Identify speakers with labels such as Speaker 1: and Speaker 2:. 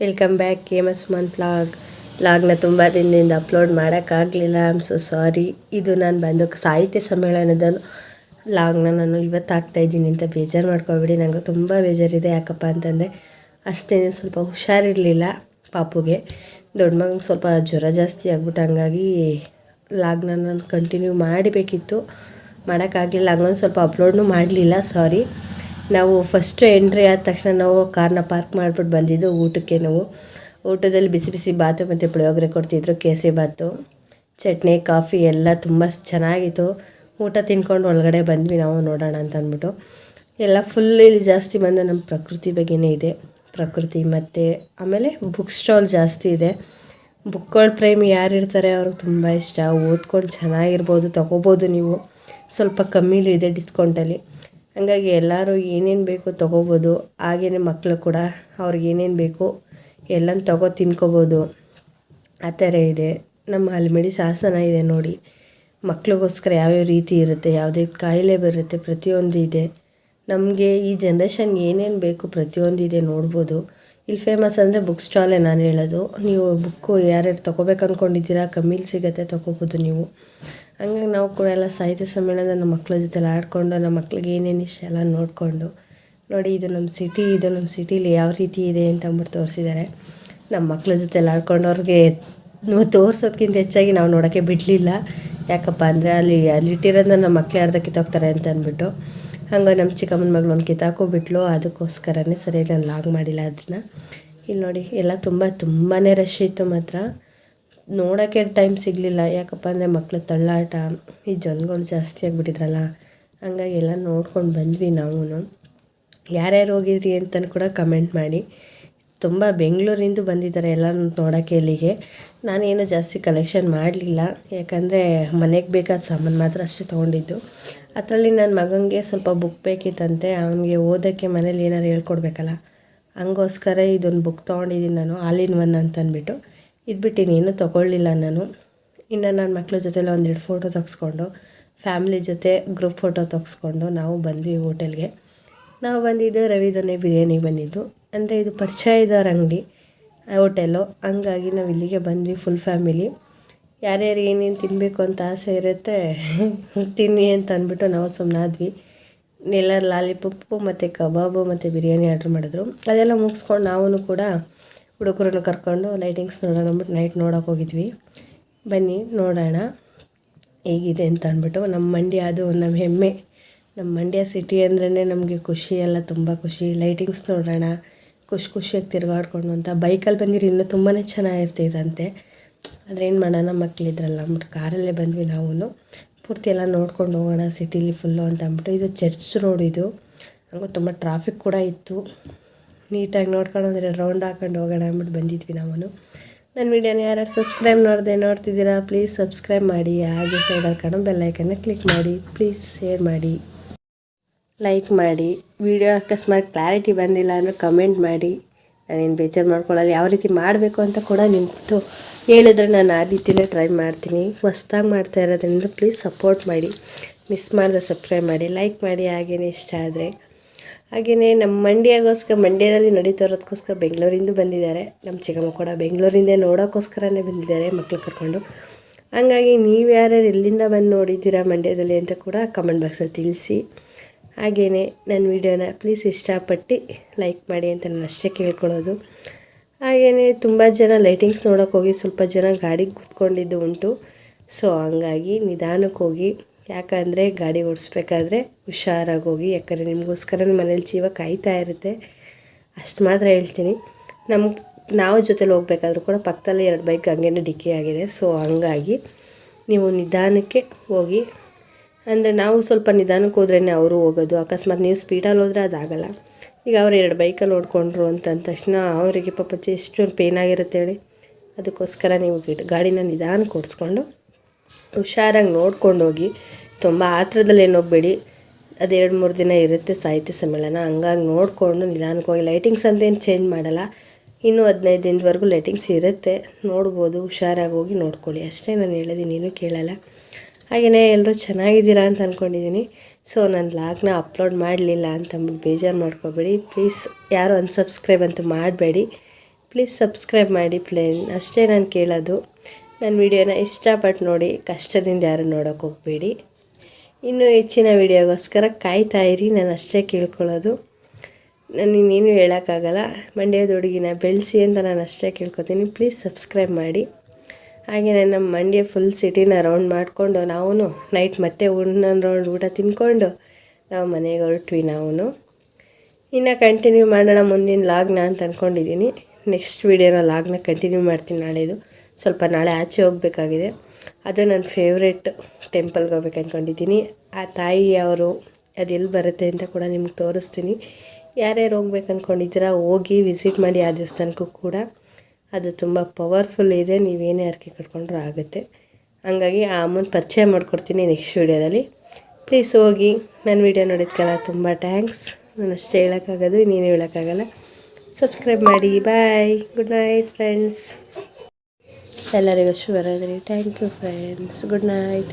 Speaker 1: Welcome back K M S month log ಲಾಗ್ನ ತುಂಬ ದಿನದಿಂದ upload ಮಾಡೋಕ್ಕಾಗಲಿಲ್ಲ. ಐ ಆಮ್ ಸೊ ಸಾರಿ ಇದು ನಾನು ಬಂದು ಸಾಹಿತ್ಯ ಸಮ್ಮೇಳನದ ಲಾಗ್ನ ನಾನು ಇವತ್ತು ಹಾಕ್ತಾಯಿದ್ದೀನಿ ಅಂತ ಬೇಜಾರು ಮಾಡ್ಕೊಬೇಡಿ. ನನಗೆ ತುಂಬ ಬೇಜಾರಿದೆ. ಯಾಕಪ್ಪ ಅಂತಂದರೆ ಅಷ್ಟೇ ಸ್ವಲ್ಪ ಹುಷಾರಿರಲಿಲ್ಲ ಪಾಪುಗೆ. ದೊಡ್ಡ ಮಗ ಸ್ವಲ್ಪ ಜ್ವರ ಜಾಸ್ತಿ ಆಗ್ಬಿಟ್ಟು ಹಂಗಾಗಿ ಲಾಗ್ನ ನಾನು ಕಂಟಿನ್ಯೂ ಮಾಡಬೇಕಿತ್ತು. ಮಾಡೋಕ್ಕಾಗಲಿಲ್ಲ. ಹಂಗೊಂದು ಸ್ವಲ್ಪ ಅಪ್ಲೋಡ್ನೂ ಮಾಡಲಿಲ್ಲ. ಸಾರಿ ನಾವು ಫಸ್ಟು ಎಂಟ್ರಿ ಆದ ತಕ್ಷಣ ನಾವು ಕಾರ್ನ ಪಾರ್ಕ್ ಮಾಡಿಬಿಟ್ಟು ಬಂದಿದ್ದು ಊಟಕ್ಕೆ ನಾವು. ಊಟದಲ್ಲಿ ಬಿಸಿ ಬಿಸಿ ಬಾತು ಮತ್ತು ಪುಳಿಯೋಗರೆ ಕೊಡ್ತಿದ್ರು, ಕೇಸರಿ ಬಾತು, ಚಟ್ನಿ ಕಾಫಿ ಎಲ್ಲ ತುಂಬ ಚೆನ್ನಾಗಿತ್ತು. ಊಟ ತಿನ್ಕೊಂಡು ಒಳಗಡೆ ಬಂದ್ವಿ ನಾವು ನೋಡೋಣ ಅಂತ ಅಂದ್ಬಿಟ್ಟು. ಎಲ್ಲ ಫುಲ್ ಇಲ್ಲಿ ಜಾಸ್ತಿ ಬಂದು ನಮ್ಮ ಪ್ರಕೃತಿ ಬಗ್ಗೆನೇ ಇದೆ. ಪ್ರಕೃತಿ ಮತ್ತು ಆಮೇಲೆ ಬುಕ್ ಸ್ಟಾಲ್ ಜಾಸ್ತಿ ಇದೆ. ಬುಕ್ಗಳ ಪ್ರೇಮಿ ಯಾರು ಇರ್ತಾರೆ ಅವ್ರಿಗೆ ತುಂಬ ಇಷ್ಟ. ಓದ್ಕೊಂಡು ಚೆನ್ನಾಗಿರ್ಬೋದು, ತೊಗೋಬೋದು ನೀವು. ಸ್ವಲ್ಪ ಕಮ್ಮಿಲೂ ಇದೆ ಡಿಸ್ಕೌಂಟಲ್ಲಿ ಹಂಗಾಗಿ ಎಲ್ಲರೂ ಏನೇನು ಬೇಕು ತೊಗೋಬೋದು ಹಾಗೆಯೇ ಮಕ್ಕಳು ಕೂಡ ಅವ್ರಿಗೆ ಏನೇನು ಬೇಕು ಎಲ್ಲನೂ ತೊಗೋ ತಿನ್ಕೋಬೋದು. ಆ ಥರ ಇದೆ. ನಮ್ಮ ಹಲ್ಮಿಡಿ ಶಾಸನ ಇದೆ ನೋಡಿ. ಮಕ್ಕಳಿಗೋಸ್ಕರ ಯಾವ್ಯಾವ ರೀತಿ ಇರುತ್ತೆ, ಯಾವುದೇ ಕಾಯಿಲೆ ಬರುತ್ತೆ, ಪ್ರತಿಯೊಂದು ಇದೆ. ನಮಗೆ ಈ ಜನ್ರೇಷನ್ ಏನೇನು ಬೇಕು ಪ್ರತಿಯೊಂದು ಇದೆ ನೋಡ್ಬೋದು. ಇಲ್ಲಿ ಫೇಮಸ್ ಅಂದರೆ ಬುಕ್ ಸ್ಟಾಲೇ ನಾನು ಹೇಳೋದು. ನೀವು ಬುಕ್ಕು ಯಾರ್ಯಾರು ತೊಗೋಬೇಕು ಅಂದ್ಕೊಂಡಿದ್ದೀರಾ ಕಮ್ಮಿಲಿ ಸಿಗುತ್ತೆ, ತೊಗೋಬೋದು ನೀವು. ಹಂಗಾಗಿ ನಾವು ಕೂಡ ಎಲ್ಲ ಸಾಹಿತ್ಯ ಸಮ್ಮೇಳನದ ನಮ್ಮ ಮಕ್ಕಳ ಜೊತೆಲಿ ಆಡಿಕೊಂಡು ನಮ್ಮ ಮಕ್ಳಿಗೆ ಏನೇನು ಇಷ್ಟ ಎಲ್ಲ ನೋಡಿಕೊಂಡು, ನೋಡಿ ಇದು ನಮ್ಮ ಸಿಟಿ ಇದು ನಮ್ಮ ಸಿಟೀಲಿ ಯಾವ ರೀತಿ ಇದೆ ಅಂತ ಅಂದ್ಬಿಟ್ಟು ತೋರಿಸಿದ್ದಾರೆ ನಮ್ಮ ಮಕ್ಕಳ ಜೊತೆಲಿ ಆಡ್ಕೊಂಡು ಅವ್ರಿಗೆ ತೋರಿಸೋದ್ಕಿಂತ ಹೆಚ್ಚಾಗಿ ನಾವು ನೋಡೋಕ್ಕೆ ಬಿಡಲಿಲ್ಲ. ಯಾಕಪ್ಪ ಅಂದರೆ ಅಲ್ಲಿ ಅಲ್ಲಿಟ್ಟಿರೋದನ್ನ ನಮ್ಮ ಮಕ್ಳು ಯಾರ್ದ ಕಿತ್ತೋಗ್ತಾರೆ ಅಂತ ಅಂದ್ಬಿಟ್ಟು. ಹಂಗೆ ನಮ್ಮ ಚಿಕ್ಕಮ್ಮನ ಮಗಳು ಒಂದು ಕಿತ್ತಾಕೋಬಿಟ್ಲು ಅದಕ್ಕೋಸ್ಕರನೇ ಸರಿಯಾಗಿ ನಾನು ಲಾಗ್ ಮಾಡಿಲ್ಲ ಅದನ್ನ ಇಲ್ಲಿ ನೋಡಿ, ಎಲ್ಲ ತುಂಬ ತುಂಬಾ ರಶ್ ಇತ್ತು ಮಾತ್ರ. ನೋಡೋಕ್ಕೆ ಟೈಮ್ ಸಿಗಲಿಲ್ಲ. ಯಾಕಪ್ಪ ಅಂದರೆ ಮಕ್ಕಳು ತಳ್ಳಾಟ, ಈ ಜನಗಳು ಜಾಸ್ತಿ ಆಗಿಬಿಟ್ಟಿದ್ರಲ್ಲ, ಹಂಗಾಗಿ ಎಲ್ಲ ನೋಡ್ಕೊಂಡು ಬಂದ್ವಿ ನಾವು ಯಾರ್ಯಾರು ಹೋಗಿದ್ರಿ ಅಂತಲೂ ಕೂಡ ಕಮೆಂಟ್ ಮಾಡಿ. ತುಂಬ ಬೆಂಗಳೂರಿಂದ ಬಂದಿದ್ದಾರೆ ಎಲ್ಲ ನೋಡೋಕ್ಕೆ ಇಲ್ಲಿಗೆ. ನಾನೇನು ಜಾಸ್ತಿ ಕಲೆಕ್ಷನ್ ಮಾಡಲಿಲ್ಲ. ಯಾಕಂದರೆ ಮನೆಗೆ ಬೇಕಾದ ಸಾಮಾನು ಮಾತ್ರ ಅಷ್ಟೇ ತೊಗೊಂಡಿದ್ದು. ಅದರಲ್ಲಿ ನನ್ನ ಮಗನಿಗೆ ಸ್ವಲ್ಪ ಬುಕ್ ಬೇಕಿತ್ತಂತೆ. ಅವನಿಗೆ ಓದೋಕ್ಕೆ ಮನೇಲಿ ಏನಾರು ಹೇಳ್ಕೊಡ್ಬೇಕಲ್ಲ. ಹಂಗೋಸ್ಕರ ಇದೊಂದು ಬುಕ್ ತೊಗೊಂಡಿದ್ದೀನಿ ನಾನು ಆಲ್ ಇನ್ ಒನ್ ಅಂತ ಅಂದ್ಬಿಟ್ಟು ಇದು ಬಿಟ್ಟು ಇನ್ನೇನು ತೊಗೊಳ್ಳಿಲ್ಲ ನಾನು. ಇನ್ನು ನನ್ನ ಮಕ್ಕಳ ಜೊತೆಲ್ಲ ಒಂದೆರಡು ಫೋಟೋ ತೆಗೆಸ್ಕೊಂಡು ಫ್ಯಾಮ್ಲಿ ಜೊತೆ ಗ್ರೂಪ್ ಫೋಟೋ ತೆಗೆಸ್ಕೊಂಡು ನಾವು ಬಂದ್ವಿ ಹೋಟೆಲ್ಗೆ ನಾವು ಬಂದಿದ್ದು ರವಿ ಬಿರಿಯಾನಿ ಬಂದಿದ್ದು. ಅಂದರೆ ಇದು ಪರಿಚಯ ಇದ್ದವ್ರ ಅಂಗಡಿ ಹೋಟೆಲು ಹಂಗಾಗಿ ನಾವು ಇಲ್ಲಿಗೆ ಬಂದ್ವಿ ಫುಲ್ ಫ್ಯಾಮಿಲಿ ಯಾರ್ಯಾರು ಏನೇನು ತಿನ್ನಬೇಕು ಅಂತ ಆಸೆ ಇರುತ್ತೆ, ತಿನ್ನಿ ಅಂತ ಅಂದ್ಬಿಟ್ಟು ನಾವು ಸುಮ್ಮನಾದ್ವಿ ಎಲ್ಲ ಲಾಲಿಪಪ್ಪು ಮತ್ತು ಕಬಾಬು ಮತ್ತು ಬಿರಿಯಾನಿ ಆರ್ಡ್ರ್ ಮಾಡಿದ್ರು. ಅದೆಲ್ಲ ಮುಗಿಸ್ಕೊಂಡು ನಾವು ಕೂಡ ಹುಡುಗರನ್ನು ಕರ್ಕೊಂಡು ಲೈಟಿಂಗ್ಸ್ ನೋಡೋಣ ಅಂದ್ಬಿಟ್ಟು ನೈಟ್ ನೋಡೋಕೆ ಹೋಗಿದ್ವಿ. ಬನ್ನಿ, ನೋಡೋಣ ಹೇಗಿದೆ ಅಂತ ಅಂದ್ಬಿಟ್ಟು ನಮ್ಮ ಮಂಡ್ಯ ಅದು ನಮ್ಮ ಹೆಮ್ಮೆ. ನಮ್ಮ ಮಂಡ್ಯ ಸಿಟಿ ಅಂದ್ರೇ ನಮಗೆ ಖುಷಿ ಎಲ್ಲ ತುಂಬ ಖುಷಿ. ಲೈಟಿಂಗ್ಸ್ ನೋಡೋಣ, ಖುಷಿ ಖುಷಿಯಾಗಿ ತಿರುಗಾಡ್ಕೊಂಡು ಅಂತ. ಬೈಕಲ್ಲಿ ಬಂದಿರಿ ಇನ್ನೂ ತುಂಬಾ ಚೆನ್ನಾಗಿರ್ತೈತಂತೆ ಆದರೆ ಏನು ಮಾಡೋಣ ಮಕ್ಕಳಿದ್ರಲ್ಲ ಅಂದ್ಬಿಟ್ಟು ಕಾರಲ್ಲೇ ಬಂದ್ವಿ ನಾವು ಪೂರ್ತಿ ಎಲ್ಲ ನೋಡ್ಕೊಂಡು ಹೋಗೋಣ ಸಿಟೀಲಿ ಫುಲ್ಲು ಅಂತ ಅಂದ್ಬಿಟ್ಟು. ಇದು ಚರ್ಚ್ ರೋಡ್ ಇದು. ಹಂಗೂ ತುಂಬ ಟ್ರಾಫಿಕ್ ಕೂಡ ಇತ್ತು. ನೀಟಾಗಿ ನೋಡ್ಕೊಂಡು ಅಂದರೆ ರೌಂಡ್ ಹಾಕೊಂಡು ಹೋಗೋಣ ಅಂದ್ಬಿಟ್ಟು ಬಂದಿದ್ವಿ ನಾವು ನನ್ನ ವೀಡಿಯೋನ ಯಾರ್ಯಾರು ಸಬ್ಸ್ಕ್ರೈಬ್ ನೋಡಿದೆ ನೋಡ್ತಿದ್ದೀರಾ ಪ್ಲೀಸ್ ಸಬ್ಸ್ಕ್ರೈಬ್ ಮಾಡಿ. ಹಾಗೆ ಸೈಡಲ್ಲಿ ಕಾಣೋ ಬೆಲ್ಲೈಕನ್ನ ಕ್ಲಿಕ್ ಮಾಡಿ. ಪ್ಲೀಸ್ ಶೇರ್ ಮಾಡಿ. ಲೈಕ್ ಮಾಡಿ. ವಿಡಿಯೋ ಅಕಸ್ಮಾತ್ ಕ್ಲಾರಿಟಿ ಬಂದಿಲ್ಲ ಅಂದರೆ ಕಮೆಂಟ್ ಮಾಡಿ. ನಾನೇನು ಬೇಜಾರು ಮಾಡ್ಕೊಳ್ಳಲ್ಲ. ಯಾವ ರೀತಿ ಮಾಡಬೇಕು ಅಂತ ಕೂಡ ನಿಮ್ಮದು ಹೇಳಿದ್ರೆ ನಾನು ಆ ರೀತಿಯೇ ಟ್ರೈ ಮಾಡ್ತೀನಿ. ಹೊಸ್ದಾಗಿ ಮಾಡ್ತಾ ಇರೋದ್ರಿಂದ ಪ್ಲೀಸ್ ಸಪೋರ್ಟ್ ಮಾಡಿ. ಮಿಸ್ ಮಾಡಿದ್ರೆ ಸಬ್ಸ್ಕ್ರೈಬ್ ಮಾಡಿ. ಲೈಕ್ ಮಾಡಿ. ಹಾಗೇನೆ ಇಷ್ಟ ಆದರೆ. ಹಾಗೆಯೇ ನಮ್ಮ ಮಂಡ್ಯಗೋಸ್ಕರ, ಮಂಡ್ಯದಲ್ಲಿ ನಡೀತಾ ಇರೋದಕ್ಕೋಸ್ಕರ ಬೆಂಗಳೂರಿಂದ ಬಂದಿದ್ದಾರೆ. ನಮ್ಮ ಚಿಕ್ಕಮ್ಮ ಕೂಡ ಬೆಂಗಳೂರಿಂದ ನೋಡೋಕ್ಕೋಸ್ಕರನೇ ಬಂದಿದ್ದಾರೆ ಮಕ್ಕಳು ಕರ್ಕೊಂಡು. ಹಂಗಾಗಿ ನೀವು ಯಾರ್ಯಾರು ಎಲ್ಲಿಂದ ಬಂದು ನೋಡಿದ್ದೀರಾ ಮಂಡ್ಯದಲ್ಲಿ ಅಂತ ಕೂಡ ಕಮೆಂಟ್ ಬಾಕ್ಸಲ್ಲಿ ತಿಳಿಸಿ. ಹಾಗೆಯೇ ನನ್ನ ವಿಡಿಯೋನ ಪ್ಲೀಸ್ ಇಷ್ಟಪಟ್ಟು ಲೈಕ್ ಮಾಡಿ ಅಂತ ನಾನು ಅಷ್ಟೇ ಕೇಳ್ಕೊಳ್ಳೋದು. ಹಾಗೆಯೇ ತುಂಬ ಜನ ಲೈಟಿಂಗ್ಸ್ ನೋಡೋಕ್ಕೋಗಿ ಸ್ವಲ್ಪ ಜನ ಗಾಡಿಗೆ ಕೂತ್ಕೊಂಡಿದ್ದು ಉಂಟು. ಸೊ ಹಂಗಾಗಿ ನಿಧಾನಕ್ಕೆ ಹೋಗಿ ಯಾಕಂದರೆ ಗಾಡಿ ಓಡಿಸ್ಬೇಕಾದ್ರೆ ಹುಷಾರಾಗಿ ಹೋಗಿ ಯಾಕಂದರೆ ನಿಮಗೋಸ್ಕರ ಮನೇಲಿ ಜೀವ ಕಾಯ್ತಾ ಇರುತ್ತೆ. ಅಷ್ಟು ಮಾತ್ರ ಹೇಳ್ತೀನಿ. ನಮ್ಮ ನಾವು ಜೊತೆಲಿ ಹೋಗ್ಬೇಕಾದ್ರೂ ಕೂಡ ಪಕ್ಕದಲ್ಲಿ ಎರಡು ಬೈಕ್ ಹಂಗೇನೆ ಡಿಕ್ಕಿ ಆಗಿದೆ. ಸೊ, ಹಂಗಾಗಿ ನೀವು ನಿಧಾನಕ್ಕೆ ಹೋಗಿ, ಅಂದರೆ ನಾವು ಸ್ವಲ್ಪ ನಿಧಾನಕ್ಕೆ ಹೋದ್ರೇ ಅವರು ಹೋಗೋದು. ಅಕಸ್ಮಾತ್ ನೀವು ಸ್ಪೀಡಲ್ಲಿ ಹೋದರೆ ಅದಾಗಲ್ಲ. ಈಗ ಅವ್ರು ಎರಡು ಬೈಕಲ್ಲಿ ಓಡ್ಕೊಂಡ್ರು ಅಂತ ಅಂದ ತಕ್ಷಣ ಅವರಿಗೆ ಪಾಪ ಎಷ್ಟು ಪೇನ್ ಆಗಿರುತ್ತೆ ಹೇಳಿ. ಅದಕ್ಕೋಸ್ಕರ ನೀವು ಗಾಡಿನ ನಿಧಾನಕ್ಕೆ ಓಡಿಸ್ಕೊಂಡು ಹುಷಾರಾಗಿ ನೋಡ್ಕೊಂಡು ಹೋಗಿ ತುಂಬ ಆತ್ರದಲ್ಲಿ ಹೋಗಬೇಡಿ. ಅದು ಎರಡು ಮೂರು ದಿನ ಇರುತ್ತೆ ಸಾಹಿತ್ಯ ಸಮ್ಮೇಳನ. ಹಂಗಾಗಿ ನೋಡಿಕೊಂಡು ನಿಧಾನಕ್ಕೆ ಹೋಗಿ ಲೈಟಿಂಗ್ಸ್ ಅಂತೇನು ಚೇಂಜ್ ಮಾಡಲ್ಲ. ಇನ್ನೂ ಹದಿನೈದು ದಿನದವರೆಗೂ ಲೈಟಿಂಗ್ಸ್ ಇರುತ್ತೆ. ನೋಡ್ಬೋದು, ಹುಷಾರಾಗಿ ಹೋಗಿ ನೋಡ್ಕೊಳ್ಳಿ. ಅಷ್ಟೇ ನಾನು ಹೇಳಿದೀನಿ ಏನೂ ಕೇಳಲ್ಲ. ಹಾಗೆಯೇ ಎಲ್ಲರೂ ಚೆನ್ನಾಗಿದ್ದೀರಾ ಅಂತ ಅಂದ್ಕೊಂಡಿದ್ದೀನಿ ಸೊ ನಾನು ಲಾಗ್ನ ಅಪ್ಲೋಡ್ ಮಾಡಲಿಲ್ಲ ಅಂತಂದ್ಬಿಟ್ಟು ಬೇಜಾರು ಮಾಡ್ಕೋಬೇಡಿ. ಪ್ಲೀಸ್ ಯಾರು ಅನ್ಸಬ್ಸ್ಕ್ರೈಬ್ ಅಂತೂ ಮಾಡಬೇಡಿ. ಪ್ಲೀಸ್ ಸಬ್ಸ್ಕ್ರೈಬ್ ಮಾಡಿ ಪ್ಲೇನ್ ಅಷ್ಟೇ ನಾನು ಕೇಳೋದು. ನನ್ನ ವಿಡಿಯೋನ ಇಷ್ಟಪಟ್ಟು ನೋಡಿ, ಕಷ್ಟದಿಂದ ಯಾರು ನೋಡೋಕೆ ಹೋಗಬೇಡಿ. ಇನ್ನೂ ಹೆಚ್ಚಿನ ವಿಡಿಯೋಗೋಸ್ಕರ ಕಾಯ್ತಾ ಇರಿ, ನಾನು ಅಷ್ಟೇ ಕೇಳ್ಕೊಳ್ಳೋದು. ನಾನು ಇನ್ನೇನು ಹೇಳೋಕ್ಕಾಗಲ್ಲ. ಮಂಡ್ಯದ ಹುಡುಗಿನ ಬೆಳೆಸಿ ಅಂತ ನಾನು ಅಷ್ಟೇ ಕೇಳ್ಕೊತೀನಿ. ಪ್ಲೀಸ್ ಸಬ್ಸ್ಕ್ರೈಬ್ ಮಾಡಿ. ಹಾಗೆ ನನ್ನ ಮಂಡ್ಯ ಫುಲ್ ಸಿಟಿನ ರೌಂಡ್ ಮಾಡಿಕೊಂಡು ನಾವು ನೈಟ್ ಮತ್ತೆ ಇನ್ನೊಂದು ರೌಂಡ್ ಊಟ ತಿನ್ಕೊಂಡು, ನಾವು ಮನೆಗೆ ಹೊರಟ್ವಿ ನಾವು ಇನ್ನು ಕಂಟಿನ್ಯೂ ಮಾಡೋಣ ಮುಂದಿನ ಲಾಗ್ನ ಅಂತ ಅಂದ್ಕೊಂಡಿದ್ದೀನಿ ನೆಕ್ಸ್ಟ್ ವೀಡಿಯೋನ ಲಾಗ್ನ ಕಂಟಿನ್ಯೂ ಮಾಡ್ತೀನಿ ನಾಳೆದು. ಸ್ವಲ್ಪ ನಾಳೆ ಆಚೆ ಹೋಗಬೇಕಾಗಿದೆ. ಅದು ನನ್ನ ಫೇವ್ರೆಟ್ ಟೆಂಪಲ್ಗೆ ಹೋಗ್ಬೇಕು ಅಂದ್ಕೊಂಡಿದ್ದೀನಿ ಆ ತಾಯಿ ಅವರು ಅದೆಲ್ಲಿ ಬರುತ್ತೆ ಅಂತ ಕೂಡ ನಿಮ್ಗೆ ತೋರಿಸ್ತೀನಿ. ಯಾರ್ಯಾರು ಹೋಗ್ಬೇಕು ಅಂದ್ಕೊಂಡಿದ್ದೀರಾ ಹೋಗಿ ವಿಸಿಟ್ ಮಾಡಿ ಆ ದೇವಸ್ಥಾನಕ್ಕೂ ಕೂಡ. ಅದು ತುಂಬ ಪವರ್ಫುಲ್ ಇದೆ, ನೀವೇನೇ ಅರ್ಕೆ ಕಟ್ಕೊಂಡ್ರೂ ಆಗುತ್ತೆ. ಹಂಗಾಗಿ ಆ ಅಮ್ಮನ ಪರಿಚಯ ಮಾಡಿಕೊಡ್ತೀನಿ ನೆಕ್ಸ್ಟ್ ವೀಡಿಯೋದಲ್ಲಿ ಪ್ಲೀಸ್ ಹೋಗಿ ನನ್ನ ವೀಡಿಯೋ ನೋಡಿದ್ಕಲ್ಲ ತುಂಬ ಥ್ಯಾಂಕ್ಸ್ ನಾನು ಅಷ್ಟೇ ಹೇಳೋಕ್ಕಾಗೋದು, ಇನ್ನೇನು ಹೇಳೋಕ್ಕಾಗಲ್ಲ. ಸಬ್ಸ್ಕ್ರೈಬ್ ಮಾಡಿ ಬಾಯ್ ಗುಡ್ ನೈಟ್ ಫ್ರೆಂಡ್ಸ್ ಎಲ್ಲರಿಗೂ ಶುಭರಾತ್ರಿ thank you friends good night